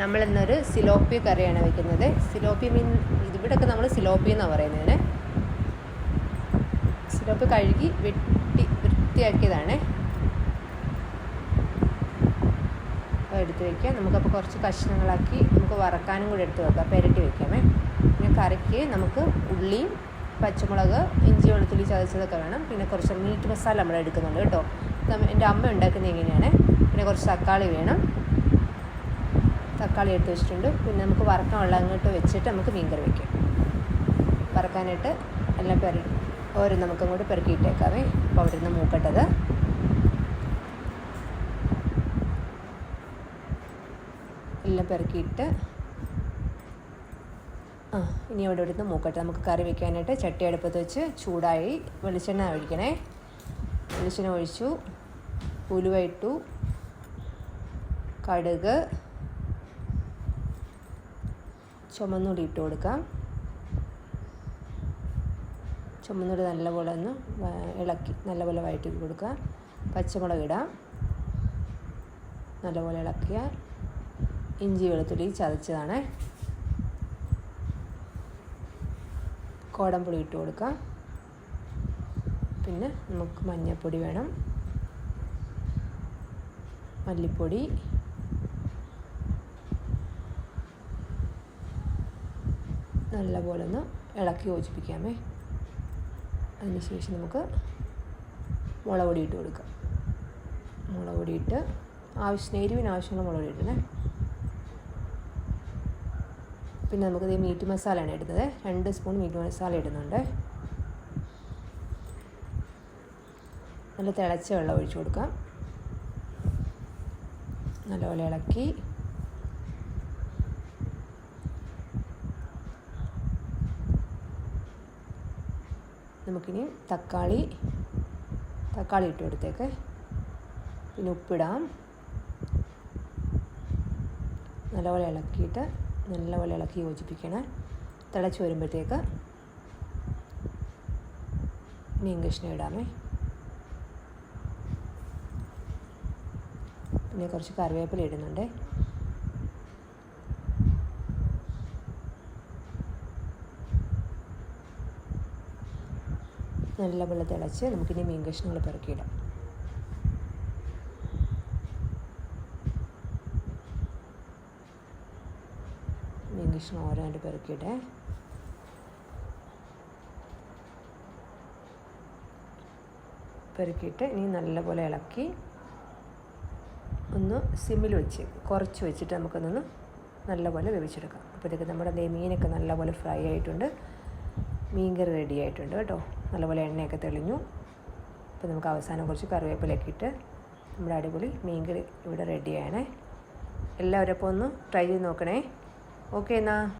നമ്മളിന്നൊരു സിലോപ്പി കറിയാണ് വെക്കുന്നത്. സിലോപ്പി മീൻ ഇവിടെയൊക്കെ നമ്മൾ സിലോപ്പി എന്നാണ് പറയുന്നതിന്. സിലോപ്പി കഴുകി വെട്ടി വൃത്തിയാക്കിയതാണ്. എടുത്ത് വയ്ക്കുക നമുക്കപ്പോൾ കുറച്ച് കഷ്ണങ്ങളാക്കി നമുക്ക് വറക്കാനും കൂടി എടുത്ത് വെക്കാം. പെരട്ടി വെക്കാമേ. പിന്നെ കറിക്ക് നമുക്ക് ഉള്ളിയും പച്ചമുളക് ഇഞ്ചി വെളുത്തുള്ളി ചതച്ചതൊക്കെ വേണം. പിന്നെ കുറച്ച് മീറ്റ് മസാല നമ്മൾ എടുക്കുന്നുണ്ട് കേട്ടോ. എന്റെ അമ്മ ഉണ്ടാക്കുന്നത് എങ്ങനെയാണ്? പിന്നെ കുറച്ച് തക്കാളി വേണം. തക്കാളി എടുത്ത് വെച്ചിട്ടുണ്ട്. പിന്നെ നമുക്ക് വറക്കാനുള്ള അങ്ങോട്ട് വെച്ചിട്ട് നമുക്ക് മീൻകറി വയ്ക്കാം വറക്കാനായിട്ട് എല്ലാം പെര ഓരോ നമുക്ക് അങ്ങോട്ട് പെറുക്കിയിട്ടേക്കാവേ അപ്പോൾ അവിടെ നിന്ന് മൂക്കട്ടത്. എല്ലാം പെറുക്കിയിട്ട് ആ ഇനി അവിടെ ഇവിടുന്ന് മൂക്കട്ടെ നമുക്ക് കറി വെക്കാനായിട്ട് ചട്ടി അടുപ്പത്ത് വെച്ച് ചൂടായി വെളിച്ചെണ്ണ ഒഴിക്കണേ. വെളിച്ചെണ്ണ ഒഴിച്ചു. ഉലുവ ഇട്ടു. കടുക്. ചുമന്നുള്ളി ഇട്ട് കൊടുക്കാം ചുമന്നുടി നല്ലപോലെ ഒന്ന് ഇളക്കി നല്ലപോലെ വഴറ്റി കൊടുക്കുക. പച്ചമുളക് ഇടാം. നല്ലപോലെ ഇളക്കിയ ഇഞ്ചി വെളുത്തുള്ളി ചതച്ചതാണ്. കോടംപുളി ഇട്ട് കൊടുക്കുക. പിന്നെ നമുക്ക് മഞ്ഞൾപ്പൊടി വേണം. മല്ലിപ്പൊടി. നല്ലപോലെ ഒന്ന് ഇളക്കി യോജിപ്പിക്കാമേ. അതിനുശേഷം നമുക്ക് മുളക് പൊടി ഇട്ട് കൊടുക്കാം. മുളക് പൊടി ഇട്ട് ആവശ്യം എരിവിന് ആവശ്യമുള്ള മുളക് പൊടി ഇടണേ പിന്നെ നമുക്കിത് മീറ്റ് മസാലയാണ് ഇടുന്നത്. രണ്ട് സ്പൂൺ മീറ്റ് മസാല ഇടുന്നുണ്ട്. നല്ല തിളച്ച വെള്ളം ഒഴിച്ചു കൊടുക്കാം. നല്ലപോലെ ഇളക്കി നമുക്കിനി തക്കാളി തക്കാളി ഇട്ട് കൊടുത്തേക്ക്. പിന്നെ ഉപ്പിടാം. നല്ലപോലെ ഇളക്കിയിട്ട് നല്ലപോലെ ഇളക്കി യോജിപ്പിക്കണം. തിളച്ച് വരുമ്പോഴത്തേക്ക് മീൻ കഷ്ണം ഇടാമേ. പിന്നെ കുറച്ച് കറിവേപ്പില ഇടുന്നുണ്ട്. നല്ലപോലെ തിളച്ച് നമുക്കിനി മീൻ കഷ്ണങ്ങൾ പെറുക്കിയിടാം. മീൻ കഷ്ണം ഓരോന്നായിട്ട് പെറുക്കിയിട്ടെ. പെറുക്കിയിട്ട് ഇനി നല്ലപോലെ ഇളക്കി ഒന്ന് സിമ്മിൽ വെച്ച് കുറച്ച് വെച്ചിട്ട് നമുക്കൊന്ന് നല്ലപോലെ വേവിച്ചെടുക്കാം. അപ്പോഴത്തേക്ക് നമ്മുടെ മീനൊക്കെ നല്ലപോലെ ഫ്രൈ ആയിട്ടുണ്ട്. മീൻ കറി റെഡി ആയിട്ടുണ്ട് കേട്ടോ. നല്ലപോലെ എണ്ണയൊക്കെ തെളിഞ്ഞു. അപ്പോൾ നമുക്ക് അവസാനം കുറച്ച് കറിവേപ്പിലൊക്കെ ഇട്ട് നമ്മുടെ അടിപൊളി മീൻ കറി ഇവിടെ റെഡിയാണ് എല്ലാവരും അപ്പോൾ ഒന്ന് ട്രൈ ചെയ്ത് നോക്കണേ. ഓക്കെ എന്നാൽ